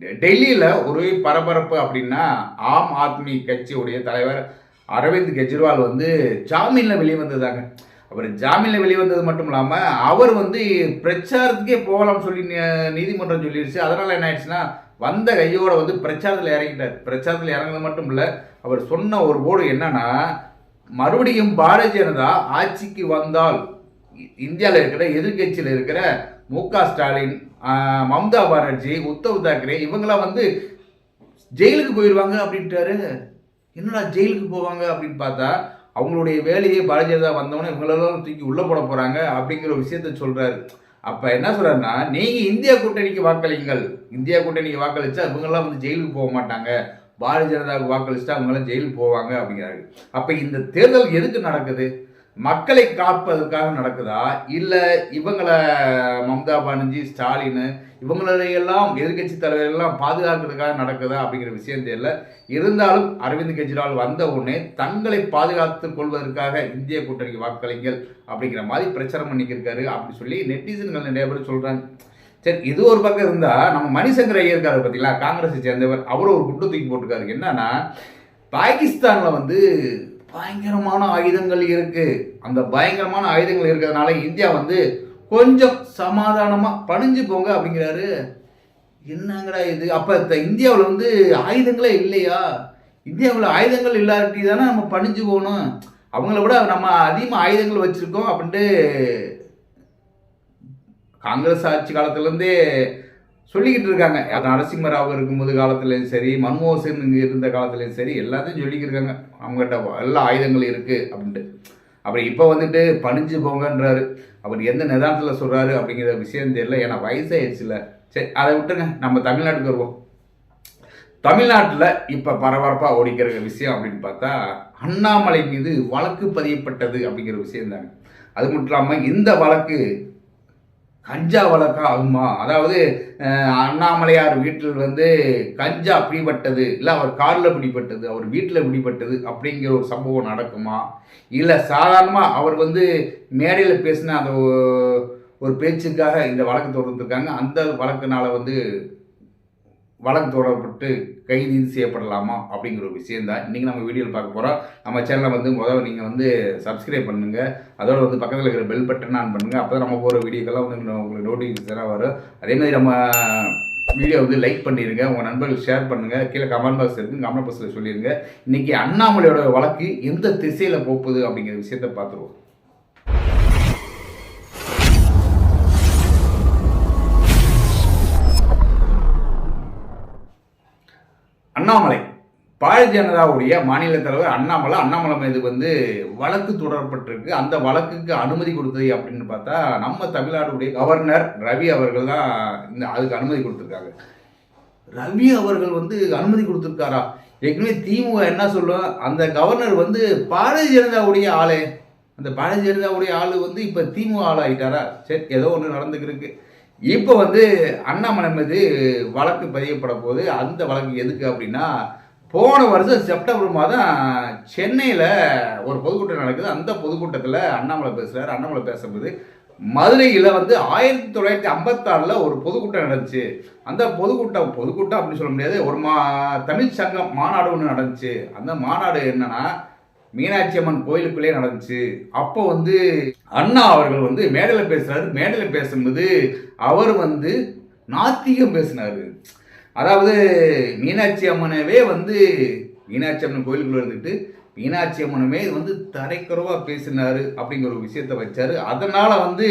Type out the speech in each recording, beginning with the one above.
டெல்லியில் ஒரே பரபரப்பு அப்படின்னா ஆம் ஆத்மி கட்சியுடைய தலைவர் அரவிந்த் கெஜ்ரிவால் வந்து ஜாமீனில் வெளியே வந்ததாங்க அவர் ஜாமீனில் வெளிவந்தது மட்டும் இல்லாமல் அவர் வந்து பிரச்சாரத்துக்கே போகலாம்னு சொல்லி நீதிமன்றம் சொல்லிடுச்சு அதனால் என்ன ஆயிடுச்சுன்னா வந்த கையோட வந்து பிரச்சாரத்தில் இறங்கிட்டார். பிரச்சாரத்தில் இறங்குனது மட்டும் இல்லை அவர் சொன்ன ஒரு போர்டு என்னன்னா மறுபடியும் பாரதிய ஜனதா ஆட்சிக்கு வந்தால் இந்தியாவில் இருக்கிற எதிர்க்கட்சியில் இருக்கிற மு க ஸ்டாலின் மம்தா பானர்ஜி உத்தவ் தாக்கரே இவங்கெல்லாம் வந்து ஜெயிலுக்கு போயிடுவாங்க அப்படின்ட்டாரு. என்னடா ஜெயிலுக்கு போவாங்க அப்படின்னு பார்த்தா அவங்களுடைய வேலையை பாரதிய ஜனதா வந்தவொடனே இவங்களெல்லாம் தூக்கி உள்ளே போட போகிறாங்க அப்படிங்கிற ஒரு விஷயத்த சொல்கிறாரு அப்போ என்ன சொல்கிறாருன்னா நீங்கள் இந்தியா கூட்டணிக்கு வாக்களிங்கள் இந்தியா கூட்டணிக்கு வாக்களிச்சா இவங்கெல்லாம் வந்து ஜெயிலுக்கு போக மாட்டாங்க. பாரதிய ஜனதாவுக்கு வாக்களிச்சுட்டா அவங்களாம் ஜெயிலுக்கு போவாங்க அப்படிங்கிறாரு. அப்போ இந்த தேர்தல் எதுக்கு நடக்குது? மக்களை காப்பதற்காக நடக்குதா? இல்லை இவங்களை மம்தா பானர்ஜி ஸ்டாலின் இவங்களையெல்லாம் எதிர்க்கட்சி தலைவர்களெல்லாம் பாதுகாக்கிறதுக்காக நடக்குதா அப்படிங்கிற விஷயம் தெரியல. இருந்தாலும் அரவிந்த் கெஜ்ரிவால் வந்த உடனே தங்களை பாதுகாத்துக் கொள்வதற்காக இந்திய கூட்டணி வாக்களிங்கள் அப்படிங்கிற மாதிரி பிரச்சாரம் பண்ணிக்கிருக்காரு அப்படி சொல்லி நெட்டிசன்கள் நிறைய பேர் சொல்கிறாங்க சரி இது ஒரு பக்கம் இருந்தால் நம்ம மணிசங்கர் ஐயர் இருக்காரு பார்த்தீங்களா காங்கிரஸை சேர்ந்தவர். அவரும் ஒரு குண்டு தூக்கி போட்டிருக்காரு. என்னன்னா பாகிஸ்தானில் வந்து பயங்கரமான ஆயுதங்கள் இருக்கு. அந்த பயங்கரமான ஆயுதங்கள் இருக்கிறதுனால இந்தியா வந்து கொஞ்சம் சமாதானமாக பணிஞ்சு போங்க அப்படிங்கிறாரு. என்னங்கடா இது? அப்போ இந்தியாவில் வந்து ஆயுதங்களே இல்லையா? இந்தியாவில் ஆயுதங்கள் இல்லாட்டி தானே நம்ம பணிஞ்சு போகணும். அவங்கள விட நம்ம அதிகமாக ஆயுதங்கள் வச்சுருக்கோம் அப்படின்ட்டு காங்கிரஸ் ஆட்சி காலத்துலேருந்தே சொல்லிக்கிட்டு இருக்காங்க. அது நரசிம்மராவ் இருக்கும்போது காலத்துலேயும் சரி மன்மோகன் சிங் இருந்த காலத்துலேயும் சரி எல்லாத்தையும் சொல்லிக்கிட்டு இருக்காங்க. அவங்ககிட்ட எல்லா ஆயுதங்களும் இருக்குது அப்படின்ட்டு. அப்புறம் இப்போ வந்துட்டு பணிஞ்சு போங்கன்றாரு. அவர் எந்த நிதானத்தில் சொல்கிறாரு அப்படிங்கிற விஷயம் தெரியல. ஏன்னா வயசாயிடுச்சுல. சரி அதை விட்டுருங்க. நம்ம தமிழ்நாட்டுக்கு வருவோம். தமிழ்நாட்டில் இப்போ பரபரப்பாக ஓடிக்கிற விஷயம் அப்படின்னு பார்த்தா அண்ணாமலை மீது வழக்கு பதியப்பட்டது அப்படிங்கிற விஷயம் தாங்க. அது மட்டும் இல்லாமல் இந்த வழக்கு கஞ்சா வழக்கா ஆகுமா? அதாவது அண்ணாமலையார் வீட்டில் வந்து கஞ்சா பிடிபட்டது இல்லை அவர் காரில் பிடிபட்டது அவர் வீட்டில் பிடிபட்டது அப்படிங்கிற ஒரு சம்பவம் நடக்குமா? இல்லை சாதாரணமாக அவர் வந்து மேடையில் பேசின அந்த ஒரு பேச்சுக்காக இந்த வழக்கு தொடர்ந்துருக்காங்க அந்த வழக்குனால வந்து வழக்கு தொடரப்பட்டு கைது செய்யப்படலாமா அப்படிங்கிற ஒரு விஷயம் தான் இன்றைக்கி நம்ம வீடியோவில் பார்க்க போகிறோம் நம்ம சேனலை வந்து முதல்ல நீங்கள் வந்து சப்ஸ்கிரைப் பண்ணுங்கள் அதோட வந்து பக்கத்தில் இருக்கிற பெல் பட்டன் ஆன் பண்ணுங்கள் அப்போ தான் நம்ம போகிற வீடியோக்கெல்லாம் வந்து உங்களுக்கு நோட்டிஃபிகேஷனாக வரும். அதேமாதிரி நம்ம வீடியோ வந்து லைக் பண்ணிடுங்க உங்கள் நண்பர்கள் ஷேர் பண்ணுங்கள் கீழே கமெண்ட் பாக்ஸ் இருக்குது கமெண்ட் பாக்ஸில் சொல்லிடுங்க இன்றைக்கி அண்ணாமலையோட வழக்கு எந்த திசையில் போகுது அப்படிங்கிற விஷயத்தை பார்த்துருவோம். அண்ணாமலை. பாரதிய ஜனதாவுடைய மாநில தலைவர் அண்ணாமலை அண்ணாமலை மீது வந்து வழக்கு தொடரப்பட்டிருக்கு. அந்த வழக்குக்கு அனுமதி கொடுத்தது அப்படின்னு பார்த்தா நம்ம தமிழ்நாடுடைய கவர்னர் ரவி அவர்கள் தான் இந்த அதுக்கு அனுமதி கொடுத்துருக்காங்க. ரவி அவர்கள் வந்து அனுமதி கொடுத்துருக்காரா? ஏற்கனவே திமுக என்ன சொல்லும் அந்த கவர்னர் வந்து பாரதிய ஜனதாவுடைய ஆளே. அந்த பாரதிய ஜனதாவுடைய ஆள் வந்து இப்போ திமுக ஆளாகிட்டாரா சரி ஏதோ ஒன்று நடந்துக்கிருக்கு. இப்போ வந்து அண்ணாமலை மீது வழக்கு பதியப்பட போது அந்த வழக்கு எதுக்கு அப்படின்னா போன வருஷம் செப்டம்பர் மாதம் சென்னையில் ஒரு பொதுக்கூட்டம் நடக்குது. அந்த பொதுக்கூட்டத்தில் அண்ணாமலை பேசுகிறார் அண்ணாமலை பேசும்போது மதுரையில் வந்து ஆயிரத்தி தொள்ளாயிரத்தி ஐம்பத்தாறில் ஒரு பொதுக்கூட்டம் நடந்துச்சு. அந்த பொதுக்கூட்டம் பொதுக்கூட்டம் அப்படின்னு சொல்ல முடியாது. ஒரு மா தமிழ் சங்கம் மாநாடு ஒன்று நடந்துச்சு. அந்த மாநாடு என்னென்னா மீனாட்சி அம்மன் கோயிலுக்குள்ளே நடந்துச்சு. அப்போ வந்து அண்ணா அவர்கள் வந்து மேடையில் பேசுகிறாரு மேடையில் பேசும்போது அவர் வந்து நாத்திகம் பேசினாரு. அதாவது மீனாட்சி அம்மனவே வந்து மீனாட்சி அம்மன் கோயிலுக்குள்ளே இருந்துட்டு மீனாட்சி அம்மனுமே வந்து தரைக்குறவாக பேசினார் அப்படிங்கிற ஒரு விஷயத்த வச்சார். அதனால் வந்து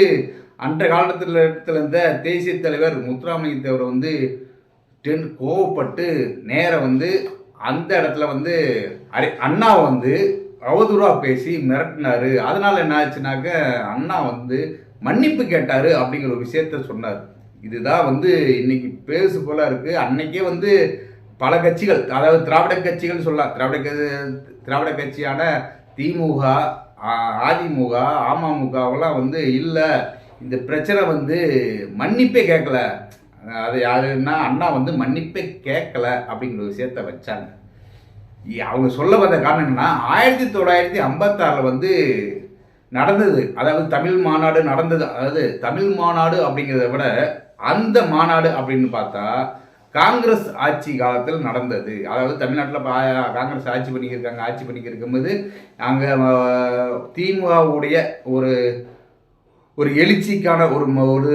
அன்றைய காலத்தில் இடத்துல இருந்த தேசிய தலைவர் முத்துராமலிங்க தேவர் வந்து டென் கோவப்பட்டு நேரம் வந்து அந்த இடத்துல வந்து அரை அண்ணா வந்து அவதூறாக பேசி மிரட்டினார். அதனால் என்ன ஆச்சுனாக்க அண்ணா வந்து மன்னிப்பு கேட்டார் அப்படிங்கிற ஒரு விஷயத்த சொன்னார். இதுதான் வந்து இன்னைக்கு பேசு போல இருக்குது அன்னைக்கே வந்து பல கட்சிகள் அதாவது திராவிட கட்சிகள் சொல்லலாம். திராவிட திராவிட கட்சியான திமுக அதிமுக அமமுகவெல்லாம் வந்து இல்லை இந்த பிரச்சனை வந்து மன்னிப்பே கேட்கல அது யாருன்னா அண்ணா வந்து மன்னிப்பே கேட்கல அப்படிங்கிற ஒரு விஷயத்த வச்சாங்க. அவங்க சொல்ல வந்த காரணம் என்னன்னா ஆயிரத்தி தொள்ளாயிரத்தி ஐம்பத்தாறில் வந்து நடந்தது அதாவது தமிழ் மாநாடு நடந்தது அதாவது தமிழ் மாநாடு அப்படிங்கிறத விட அந்த மாநாடு அப்படின்னு பார்த்தா காங்கிரஸ் ஆட்சி காலத்தில் நடந்தது. அதாவது தமிழ்நாட்டில் காங்கிரஸ் ஆட்சி பண்ணிக்கிருக்காங்க ஆட்சி பண்ணிக்கிருக்கும்போது அங்கே திமுகவுடைய ஒரு ஒரு எழுச்சிக்கான ஒரு ஒரு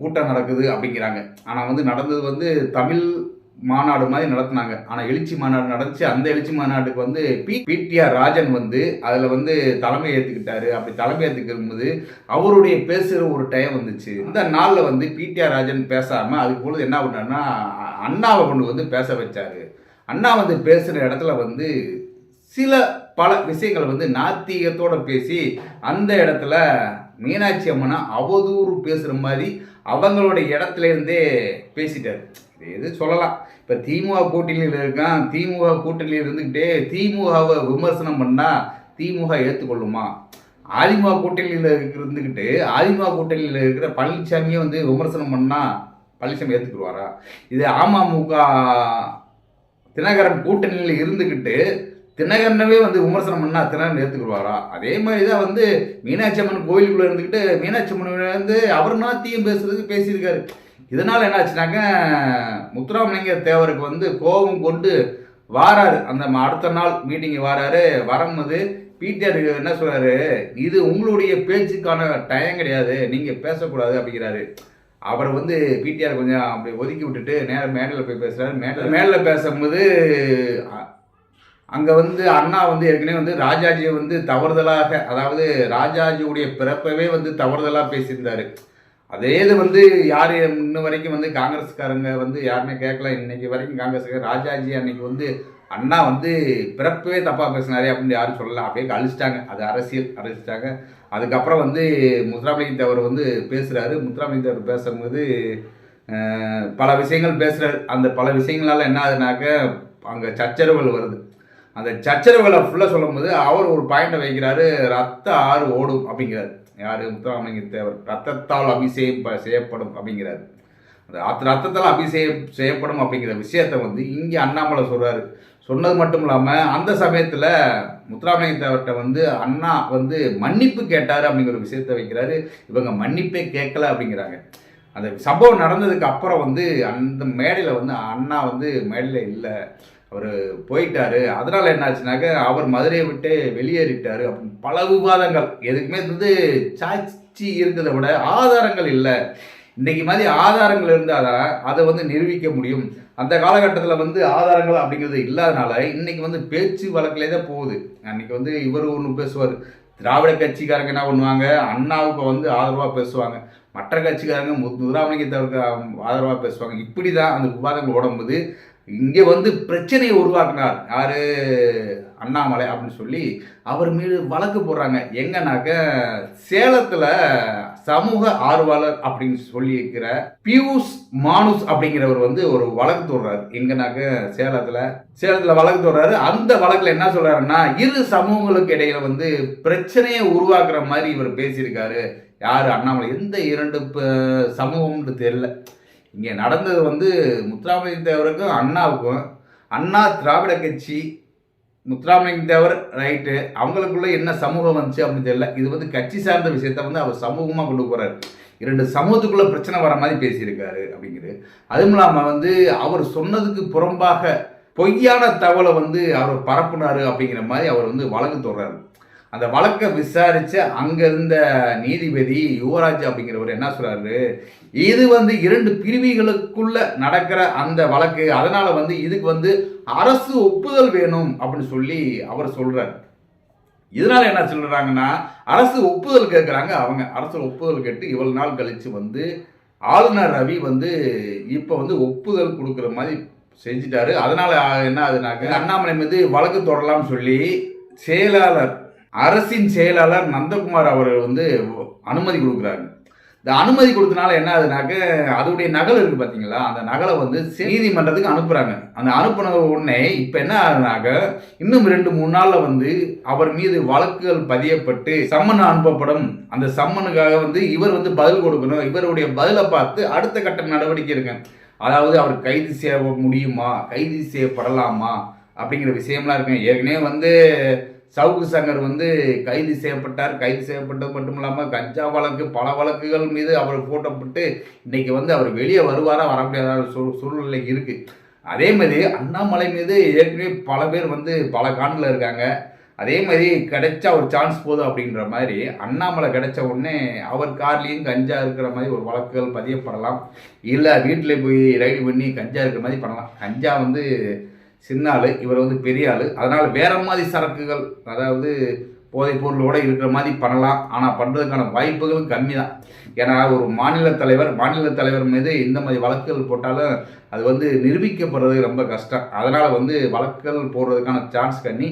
கூட்டம் நடக்குது அப்படிங்கிறாங்க. ஆனால் வந்து நடந்தது வந்து தமிழ் மாநாடு மாதிரி நடத்தினாங்க. ஆனால் எழுச்சி மாநாடு நடந்துச்சு. அந்த எழுச்சி மாநாட்டுக்கு வந்து பி. பிடிஆர் ராஜன் வந்து அதில் வந்து தலைமை ஏற்றுக்கிட்டாரு அப்படி தலைமை ஏற்றுக்கும்போது அவருடைய பேசுகிற ஒரு டைம் வந்துச்சு. இந்த நாளில் வந்து பிடிஆர் ராஜன் பேசாமல் அதுக்கு பொழுது என்ன பண்ணாருன்னா அண்ணாவை கொண்டு வந்து பேச வச்சாரு. அண்ணா வந்து பேசுகிற இடத்துல வந்து சில பல விஷயங்கள் வந்து நாத்திகத்தோடு பேசி அந்த இடத்துல மீனாட்சி அம்மனை அவதூறு பேசுகிற மாதிரி அவங்களுடைய இடத்துல இருந்தே பேசிட்டார். இது எது சொல்லலாம். இப்போ திமுக கூட்டணியில் இருக்கான். திமுக கூட்டணியில் இருந்துக்கிட்டே திமுகவை விமர்சனம் பண்ணால் திமுக ஏற்றுக்கொள்ளுமா அதிமுக கூட்டணியில் இருந்துக்கிட்டு அதிமுக கூட்டணியில் இருக்கிற பழனிசாமியை வந்து விமர்சனம் பண்ணால் பழனிசாமி ஏற்றுக்குருவாரா இது அமமுக தினகரன் கூட்டணியில் இருந்துக்கிட்டு தினகரனவே வந்து விமர்சனம் பண்ணால் தினகரன் ஏற்றுக்குருவாரா அதே மாதிரி தான் வந்து மீனாட்சி அம்மன் கோயிலுக்குள்ளே இருந்துக்கிட்டு மீனாட்சி அம்மன் வந்து அவர் நாத்தியம் பேசுறதுக்கு பேசியிருக்காரு. இதனால் என்னாச்சுனாக்க முத்துராமலிங்க தேவருக்கு வந்து கோபம் கொண்டு வாராரு. அந்த ம- அடுத்த நாள் மீட்டிங் வாராரு. வரும்போது பிடிஆர் என்ன சொல்கிறாரு இது உங்களுடைய பேச்சுக்கான டைம் கிடையாது. நீங்கள் பேசக்கூடாது அப்படிங்கிறாரு. அவர் வந்து பிடிஆர் கொஞ்சம் அப்படி ஒதுக்கி விட்டுட்டு நேரம் மேடையில் போய் பேசுகிறாரு மேடையில் மேடையில் பேசும்போது அங்கே வந்து அண்ணா வந்து ஏற்கனவே வந்து ராஜாஜியை வந்து தவறுதலாக அதாவது ராஜாஜியுடைய பிறப்பவே வந்து தவறுதலாக பேசியிருந்தாரு. அதே இது வந்து யார் இன்ன வரைக்கும் வந்து காங்கிரஸ்காரங்க வந்து யாருமே கேட்கல இன்னைக்கு வரைக்கும் காங்கிரஸ்காரர் ராஜாஜி அன்னைக்கு வந்து அண்ணா வந்து பிறப்பவே தப்பாக பேசினாரு அப்படின்னு யாரும் சொல்லலாம் அப்படியே அழிச்சிட்டாங்க அது அரசியல் அழிச்சிட்டாங்க அதுக்கப்புறம் வந்து முத்துராமலிங்க தேவர் வந்து பேசுகிறாரு முத்துராமலிங்க தேவர் பேசும்போது பல விஷயங்கள் பேசுகிறார் அந்த பல விஷயங்களால என்ன ஆகுதுனாக்க அங்கே சச்சரவுகள் வருது. அந்த சச்சரவுகளை ஃபுல்லாக சொல்லும்போது அவர் ஒரு பாயிண்டை வைக்கிறாரு. ரத்த ஆறு ஓடும் அப்படிங்கிறாரு. யார்? முத்துராமலிங்க தேவர். ரத்தத்தால் அபிஷேகம் செய்யப்படும் அப்படிங்கிறாரு. அந்த அத்த- ரத்தத்தால் அபிஷேகம் செய்யப்படும் அப்படிங்கிற விஷயத்த வந்து இங்கே அண்ணாமலை சொல்றாரு. சொன்னது மட்டும் இல்லாமல் அந்த சமயத்தில் முத்துராமலிங்க தேவர்கிட்ட வந்து அண்ணா வந்து மன்னிப்பு கேட்டார் அப்படிங்கிற ஒரு விஷயத்த வைக்கிறாரு. இவங்க மன்னிப்பே கேட்கல அப்படிங்கிறாங்க. அந்த சம்பவம் நடந்ததுக்கு அப்புறம் வந்து அந்த மேடையில் வந்து அண்ணா வந்து மேடையில் இல்லை. அவர் போயிட்டாரு. அதனால் என்னாச்சுனாக்க அவர் மதுரையை விட்டு வெளியேறிட்டார் அப்படின்னு. பல விவாதங்கள். எதுக்குமே வந்து சாட்சி இருக்கிறத விட ஆதாரங்கள் இல்லை. இன்றைக்கி மாதிரி ஆதாரங்கள் இருந்தால் தான் அதை வந்து நிரூபிக்க முடியும். அந்த காலகட்டத்தில் வந்து ஆதாரங்கள் அப்படிங்கிறது இல்லாதனால இன்றைக்கி வந்து பேச்சு வழக்கிலே தான் போகுது. அன்றைக்கி வந்து இவர் ஒன்று பேசுவார். திராவிட கட்சிக்காரங்க என்ன பண்ணுவாங்க? அண்ணாவுக்கு வந்து ஆதரவாக பேசுவாங்க. மற்ற கட்சிக்காரங்க மு- ஆதரவாக பேசுவாங்க. இப்படி தான் அந்த விவாதங்கள் ஓடும்போது இங்கே வந்து பிரச்சனையை உருவாக்குனார். யாரு? அண்ணாமலை அப்படின்னு சொல்லி அவர் மீது வழக்கு போடுறாங்க. எங்கனாக்க? சேலத்தில் சமூக ஆர்வலர் அப்படின்னு சொல்லியிருக்கிற பியூஷ் மானுஸ் அப்படிங்கிறவர் வந்து ஒரு வழக்கு தொடர்றாரு எங்கனாக்க? சேலத்தில். சேலத்தில் வழக்கு தொடர்றாரு அந்த வழக்கில் என்ன சொல்கிறாருன்னா இரு சமூகங்களுக்கு இடையில வந்து பிரச்சனையை உருவாக்குற மாதிரி இவர் பேசியிருக்காரு. யார்? அண்ணாமலை. எந்த இரண்டு ப- சமூகம்னு தெரியல. இங்கே நடந்தது வந்து முத்துராமலிங்க தேவருக்கும் அண்ணாவுக்கும் அண்ணா திராவிட கட்சி முத்துராமலிங்க தேவர் ரைட்டு அவங்களுக்குள்ளே என்ன சமூகம் வந்துச்சு அப்படின்னு தெரியல. இது வந்து கட்சி சார்ந்த விஷயத்த வந்து அவர் சமூகமாக கொண்டு போகிறார் இரண்டு சமூகத்துக்குள்ளே பிரச்சனை வர மாதிரி பேசியிருக்காரு அப்படிங்கிறது அதுவும் இல்லாமல் வந்து அவர் சொன்னதுக்கு புறம்பாக பொய்யான தகவலை வந்து அவர் பரப்புனார் அப்படிங்கிற மாதிரி அவர் வந்து வழக்கு தொடர்றாரு அந்த வழக்கை விசாரித்து அங்கே இருந்த நீதிபதி யுவராஜ் அப்படிங்கிறவர் என்ன சொல்கிறாரு இது வந்து இரண்டு பிரிவுகளுக்குள்ள நடக்கிற அந்த வழக்கு. அதனால் வந்து இதுக்கு வந்து அரசு ஒப்புதல் வேணும் அப்படின்னு சொல்லி அவர் சொல்கிறார் இதனால் என்ன சொல்கிறாங்கன்னா அரசு ஒப்புதல் கேட்குறாங்க அவங்க அரசு ஒப்புதல் கேட்டு இவ்வளோ நாள் கழித்து வந்து ஆளுநர் ரவி வந்து இப்போ வந்து ஒப்புதல் கொடுக்குற மாதிரி செஞ்சிட்டாரு. அதனால் என்ன ஆகுதுனாக்க அண்ணாமலை மீது வழக்கு தொடரலாம்னு சொல்லி செயலாளர் அரசின் செயலாளர் நந்தகுமார் அவர்கள் வந்து அனுமதி கொடுக்குறாங்க இந்த அனுமதி கொடுத்தனால என்ன ஆகுதுனாக்க அதோடைய நகல் இருக்கு பார்த்தீங்களா அந்த நகலை வந்து நீதிமன்றத்துக்கு அனுப்புறாங்க. அந்த அனுப்புன உடனே இப்போ என்ன ஆகுதுனாக்க இன்னும் ரெண்டு மூணு நாளில் வந்து அவர் மீது வழக்குகள் பதியப்பட்டு சம்மன் அனுப்பப்படும். அந்த சம்மனுக்காக வந்து இவர் வந்து பதில் கொடுக்கணும். இவருடைய பதிலை பார்த்து அடுத்த கட்ட நடவடிக்கை இருக்கு அதாவது அவர் கைது செய்ய முடியுமா? கைது செய்யப்படலாமா? அப்படிங்கிற விஷயம்லாம் இருக்கேன் ஏற்கனவே வந்து சவுக்கு சங்கர் வந்து கைது செய்யப்பட்டார். கைது செய்யப்பட்டது மட்டும் இல்லாமல் கஞ்சா வழக்கு பல வழக்குகள் மீது அவர் போட்டப்பட்டு இன்னைக்கு வந்து அவர் வெளியே வருவாரா வர முடியாத சூழ் சூழ்நிலை இருக்குது அதே மாதிரி அண்ணாமலை மீது ஏற்கனவே பல பேர் வந்து பல காண்டில் இருக்காங்க. அதே மாதிரி கிடைச்சா ஒரு சான்ஸ் போதும் அப்படின்ற மாதிரி அண்ணாமலை கிடைச்ச உடனே அவர் கார்லேயும் கஞ்சா இருக்கிற மாதிரி ஒரு வழக்குகள் பதியப்படலாம். இல்லை வீட்டில் போய் ரைடு பண்ணி கஞ்சா இருக்கிற மாதிரி பண்ணலாம். கஞ்சா வந்து சின்ன ஆள் இவர் வந்து பெரிய ஆள். அதனால் வேற மாதிரி சரக்குகள் அதாவது போதைப் பொருளோடு இருக்கிற மாதிரி பண்ணலாம். ஆனால் பண்ணுறதுக்கான வாய்ப்புகளும் கம்மி தான் ஏன்னா ஒரு மாநில தலைவர் மாநில தலைவர் மீது இந்த மாதிரி வழக்குகள் போட்டாலும் அது வந்து நிரூபிக்கப்படுறது ரொம்ப கஷ்டம். அதனால் வந்து வழக்குகள் போடுறதுக்கான சான்ஸ் கண்ணி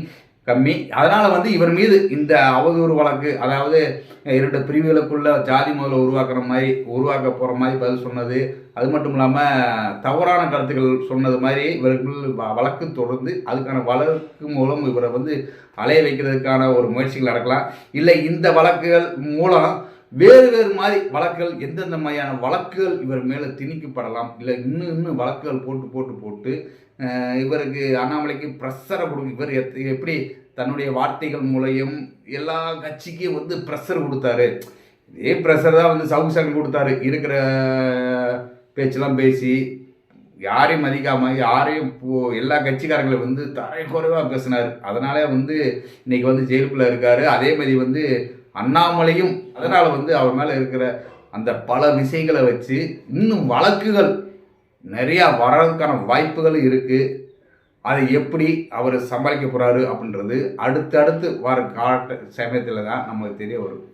கம்மி. அதனால் வந்து இவர் மீது இந்த அவதூறு வழக்கு அதாவது இரண்டு பிரிவுகளுக்குள்ள ஜாதி முதல்ல உருவாக்குற மாதிரி உருவாக்க போகிற மாதிரி பதில் சொன்னது. அது மட்டும் இல்லாமல் தவறான கருத்துக்கள் சொன்னது மாதிரி இவர்கள் வ- வழக்கு தொடர்ந்து அதுக்கான வழக்கு மூலம் இவரை வந்து அலைய வைக்கிறதுக்கான ஒரு முயற்சிகள் நடக்கலாம். இல்லை இந்த வழக்குகள் மூலம் வேறு வேறு மாதிரி வழக்குகள் எந்தெந்த மாதிரியான வழக்குகள் இவர் மேலே திணிக்கப்படலாம். இல்லை இன்னும் இன்னும் வழக்குகள் போட்டு போட்டு போட்டு இவருக்கு அண்ணாமலைக்கு ப்ரெஷரை கொடுக்கும் இவர் எப்படி தன்னுடைய வார்த்தைகள் மூலையும் எல்லா கட்சிக்கும் வந்து ப்ரெஷர் கொடுத்தாரு. இதே ப்ரெஷர் தான் வந்து சவுக்கு சங்கர் கொடுத்தாரு. இருக்கிற பேச்செல்லாம் பேசி யாரையும் மதிக்காம யாரையும் போ- எல்லா கட்சிக்காரங்களையும் வந்து தரை குறைவாக பேசினார். அதனால வந்து இன்னைக்கு வந்து ஜெயிலுக்குள்ளே இருக்காரு. அதே மாதிரி வந்து அண்ணாமலையும் அதனால் வந்து அவர் மேலே இருக்கிற அந்த பல விஷயங்களை வச்சு இன்னும் வழக்குகள் நிறையா வர்றதுக்கான வாய்ப்புகள் இருக்குது அதை எப்படி அவர் சமாளிக்க போகிறாரு அப்படின்றது அடுத்தடுத்து வர கால சமயத்தில் தான் நமக்கு தெரிய வரும்.